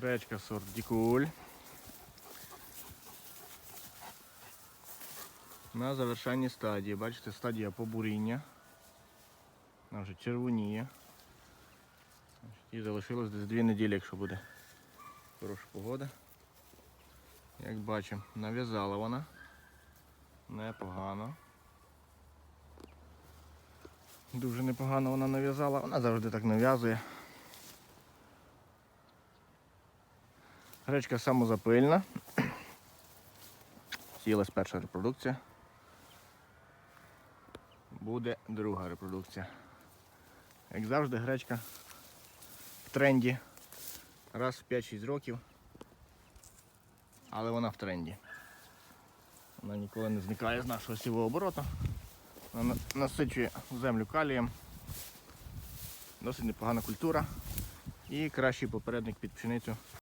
Гречка сорт Дікуль. На завершенні стадії. Бачите, стадія побуріння. Вона вже червоніє. І залишилось десь дві неділі, якщо буде хороша погода. Як бачимо, нав'язала вона. Непогано. Дуже непогано вона нав'язала. Вона завжди так нав'язує. Гречка самозапильна. Сілась перша репродукція. Буде друга репродукція. Як завжди, гречка в тренді. Раз в 5-6 років. Але вона в тренді. Вона ніколи не зникає з нашого сівого обороту. Вона насичує землю калієм. Досить непогана культура. І кращий попередник під пшеницю